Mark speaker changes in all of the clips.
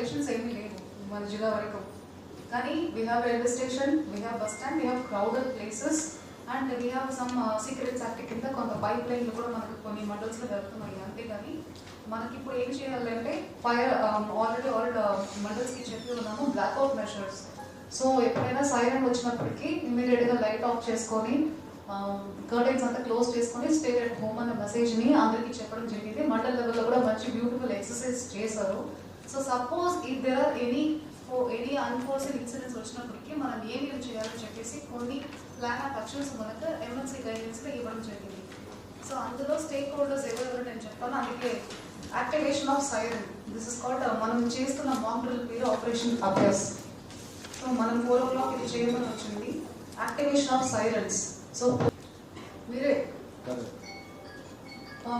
Speaker 1: Stations ఏమీ లేవు. మన జిల్లా వరకు. కానీ we have railway station we have bus stand we have crowded places and we have some secrets act కింద కొంత పైప్ లైన్లు కూడా మనకు కొన్ని మండల్స్లో దొరుకుతున్నాయి. అంతేగాని మనకి ఇప్పుడు ఏం చేయాలంటే ఫైర్ ఆల్రెడీ ఆల్ మండల్స్కి చెప్పి ఉన్నాము బ్లాక్అవుట్ మెషర్స్ సో ఎప్పుడైనా సైరన్ వచ్చినప్పటికీ ఇమీడియట్గా లైట్ ఆఫ్ చేసుకొని um, కర్టెన్స్ అంతా క్లోజ్ చేసుకొని స్టే అట్ హోమ్ అన్న మెసేజ్ని అందరికీ చెప్పడం జరిగింది. మండల్ లెవెల్లో కూడా మంచి బ్యూటిఫుల్ ఎక్సర్సైజ్ చేశారు. So suppose if there are any any unforced incidents వచ్చినప్పటికీ మనం ఏమేమి చేయాలని చెప్పేసి కొన్ని ప్లాన్ ఆఫ్ యాక్షన్స్ మనకు ఎమర్జెన్సీ గైడెన్స్లో ఇవ్వడం జరిగింది. సో అందులో స్టేక్ హోల్డర్స్ ఎవరెవరు నేను చెప్పాను అందుకే activation of siren this is called మనం చేస్తున్న మాక్ డ్రిల్ పేరు ఆపరేషన్ అభ్యాస్ సో మనం ఫోర్ ఓ క్లాక్ ఇది చేయమని వచ్చింది. యాక్టివేషన్ ఆఫ్ సైరన్స్ సో మీరే.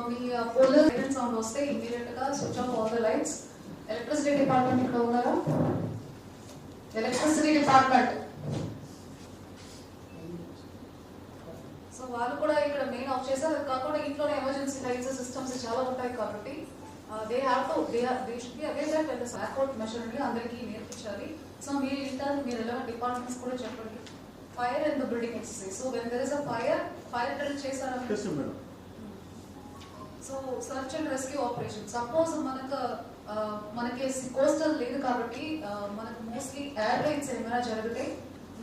Speaker 1: మీ పోలర్ సౌండ్ వస్తే ఇమీడియట్గా switch off all the lights electricity department ఇక్కడ ఉన్నారా? ఎలక్ట్రిసిటీ డిపార్ట్మెంట్ సో వాళ్ళు కూడా ఇక్కడ మెయిన్ ఆఫ్ చేశారు. అది కాకుండా ఇంట్లోనే ఎమర్జెన్సీ లైట్స్ సిస్టమ్స్ చాలా ఉంటాయి కాబట్టి they have to they they should be aware that and blackout measure అని అందరికీ నేర్పించాలి. సో మీరు ఇంటర్ మీరు ఎలా డిపార్ట్మెంట్స్ కూడా చెప్పండి. Fire in the building exercise so when there is a fire fire drill చేశారా?
Speaker 2: Madam
Speaker 1: so search and rescue operation suppose మనకు మనకి కోస్టల్ లేదు కాబట్టి మనకు మోస్ట్లీ ఎయిర్ లైన్స్ ఏమైనా జరిగితే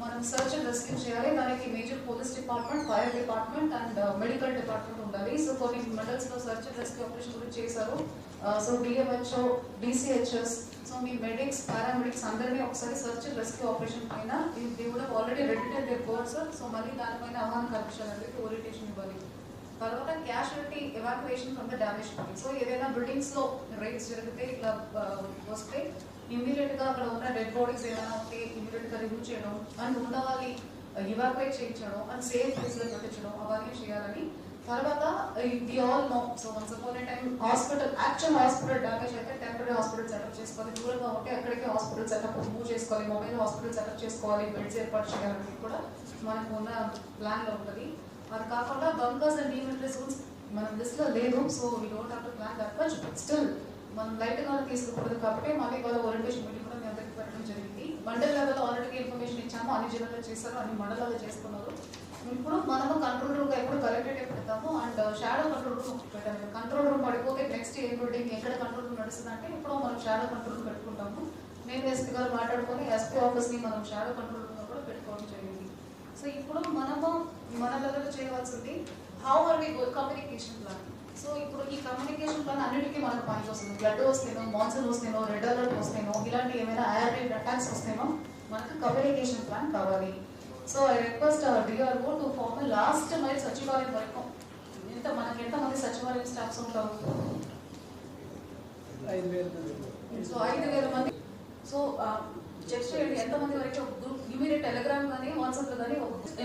Speaker 1: మనం సర్చ్ అండ్ రెస్క్యూ చేయాలి. దానికి major police department fire department and medical department ఉండాలి. సో కొన్ని మెడల్స్లో సర్చ్ అండ్ రెస్క్యూ ఆపరేషన్ కూడా చేశారు. సో డిఎంహెచ్ఓ డిసిహెచ్ఎస్ సో మీ మెడిక్స్ పారామెడిక్స్ అందరినీ ఒకసారి సర్చ్ అండ్ రెస్క్యూ ఆపరేషన్ పైన. They already ready their course so మళ్ళీ దానిపైన అవగాహన కల్పించాలంటే ఓరియంటేషన్ ఇవ్వాలి. తర్వాత casualty evacuation from the damage point so ఏదైనా బిల్డింగ్స్లో రైట్స్ జరిగితే ఇట్లా వస్తే ఇమీడియట్గా అక్కడ ఉన్న డెడ్ బాడీస్ ఏమైనా ఉంటే ఇమీడియట్గా రిమూవ్ చేయడం అండ్ ఉన్న వాళ్ళని ఇవాక్యుయేట్ చేయించడం అండ్ సేఫ్ ప్లేస్లో పెట్టించడం అవన్నీ చేయాలని. తర్వాత the all no so once upon time hospital actual hospital damage అయితే టెంపరీ హాస్పిటల్ సెటప్ చేసుకోవాలి. దూరంగా ఉంటే అక్కడికి హాస్పిటల్ సెటప్ మూవ్ చేసుకోవాలి. మొబైల్ హాస్పిటల్ సెటప్ చేసుకోవాలి. బెడ్స్ ఏర్పాటు చేయాలని కూడా మనకు ఉన్న ప్లాన్లో ఉంటుంది. అది కాకుండా బంకర్స్ అండ్ డీమిలిటరీ జోన్స్ మన లిస్ట్లో లేదు. So we don't have to plan that much but still మనం లైట్గా తీసుకోకూడదు కాబట్టి మళ్ళీ వాళ్ళ ఓరియంటేషన్ మీటింగ్ కూడా మీ అందరికీ పెట్టడం జరిగింది. మండల్ లెవెల్ ఆల్రెడీ ఇన్ఫర్మేషన్ ఇచ్చాము. అన్ని జిల్లాలో చేశారు అన్ని మండలాల్లో చేస్తున్నారు. ఇప్పుడు మనము కంట్రోల్ రూమ్ ఎప్పుడు కలెక్టెడ్ పెడతాము అండ్ షాడో కంట్రోల్ రూమ్ పెట్టాము కంట్రోల్ రూమ్ పడిపోతే నెక్స్ట్ ఏ బిల్డింగ్ ఎక్కడ కంట్రోల్ రూమ్ నడుస్తుంది అంటే ఇప్పుడు మనం షాడో కంట్రోల్ రూమ్ పెట్టుకుంటాము. మేము ఎస్పీ గారు మాట్లాడుకొని ఎస్పీ ఆఫీస్ని మనం షాడో కంట్రోల్ రూమ్ కూడా పెట్టుకోవడం జరిగింది. సో ఇప్పుడు మనము మన లెవెల్లో చేయవలసింది how are we communication plan so ఇప్పుడు ఈ కమ్యూనికేషన్ ప్లాన్ అన్నిటికీ మనకు పనికి వస్తుంది బ్లడ్ వస్తేనో మాన్సూన్ వస్తేనో రెడ్ అలర్ట్ వస్తేనో ఇలాంటి ఏమైనా ఎయిర్ అటాక్స్ వస్తేనో మనకు కమ్యూనికేషన్ ప్లాన్ కావాలి. So I request DRO to form last mile సచివాలయం వరకు ఎంత మనకి ఎంతమంది సచివాలయం స్టాఫ్స్ ఉంటారు? సో ఐదు వేల మంది. సో చెక్ చేయండి ఎంతమంది వరకు ఇమీడియట్ టెలిగ్రామ్ కానీ వాట్సాప్లో కానీ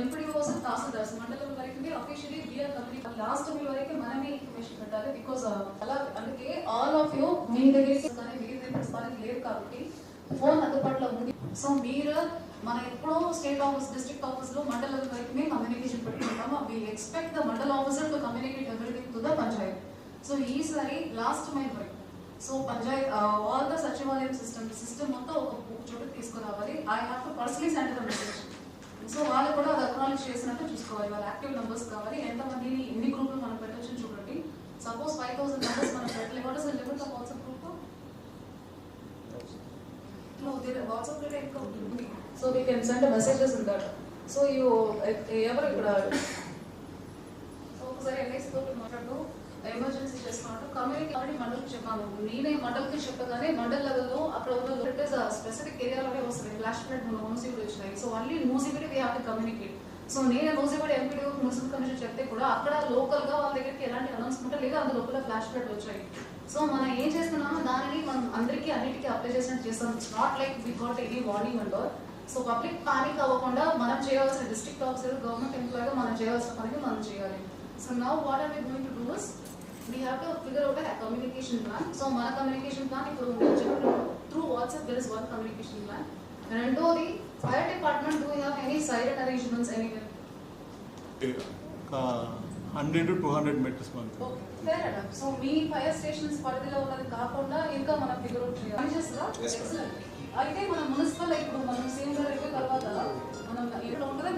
Speaker 1: ఎంపీడీఓస్ తహసీల్దార్స్ మండలం వరకు అఫీషియలీ బిఆర్ కంపెనీ లాస్ట్ మీ వరకు మనమే ఇన్ఫర్మేషన్ పెట్టాలి. బికాస్ uh, అలా అందుకే ఆల్ ఆఫ్ యూ మీ దగ్గరికి కానీ మీ దగ్గర ప్రస్తుతానికి లేదు కాబట్టి ఫోన్ అందుబాటులో ఉంది. సో మీరు మన ఎప్పుడో స్టేట్ ఆఫీస్ డిస్ట్రిక్ట్ ఆఫీస్లో మండలం వరకు కమ్యూనికేషన్ పెట్టుకుంటాము. We expect the mandal officer to communicate everything to the panchayat. So ఈసారి లాస్ట్ మైల్ వరకు. So panchayat uh, all the సచివాలయం సిస్టమ్ సిస్టమ్ మొత్తం ఒక చోటుకి తీసుకురావాలి. I have to personally send the message చేసినట్టు చూసుకోవాలి. వాళ్ళ యాక్టివ్ నెంబర్స్ కావాలి. ఎంతమందిని ఎన్ని గ్రూపులు మనం పెట్టచ్చు చూడండి. సపోజ్ ఫైవ్ థౌసండ్ మెంబర్స్ మనం పెట్టలేదు what is limit of WhatsApp group WhatsApp group ఇంకా ఉంటుంది. So we can send messages in that so you ఎవరు ఇక్కడ? ఒకసారి ఎల్ఐసి తోటి మాట్లాడు. ఎమర్జెన్సీ చేసుకున్నాడు కమ్యూనిటీ ఆల్రెడీ మండలికి చెప్పాను నేనే మండలికి చెప్పగానే మండల్ లెవెల్లో అక్కడ ఉన్న స్పెసిఫిక్ ఏరియాలోనే వస్తుంది ఫ్లాష్ ఫ్లడ్ నూసిబిడి వచ్చినాయి so only నూసిబిడి we have to communicate so నేను నూసిబిడి ఎంపీడీ మున్సిపల్ కమిషన్ చెప్తే కూడా అక్కడ లోకల్గా వాళ్ళ దగ్గరికి ఎలాంటి అనౌన్స్మెంట్ లేదు అందు లోపల ఫ్లాష్ ఫ్లడ్ వచ్చాయి. సో మనం ఏం చేస్తున్నామో దానిని మనం అందరికీ అన్నిటికీ అప్లై చేసినట్టు చేస్తాం. It's not like we got any warning member so public panic అవ్వకుండా మనం చేయాల్సిన డిస్ట్రిక్ట్ ఆఫీసర్ గవర్నమెంట్ ఎంప్లాయీగా మనం చేయాల్సిన పనికి మనం చేయాలి. So now what are we going to do is we have to figure out a communication plan so మన communication plan ఇప్పుడు చెప్పిన through WhatsApp there is one communication plan రెండోది fire department do have any siren arrangements anywhere
Speaker 2: hundred to two hundred metres మనకి
Speaker 1: so మీ fire stations పరిధిలో ఉన్నది కాకుండా ఇంకా మనం ఫిగర్
Speaker 3: అవుట్ చేయాలి
Speaker 1: అయితే మన మున్సిపల్ ఇప్పుడు మనం సీఎం గారు తర్వాత మనం ఎక్కడ ఉంటుందా?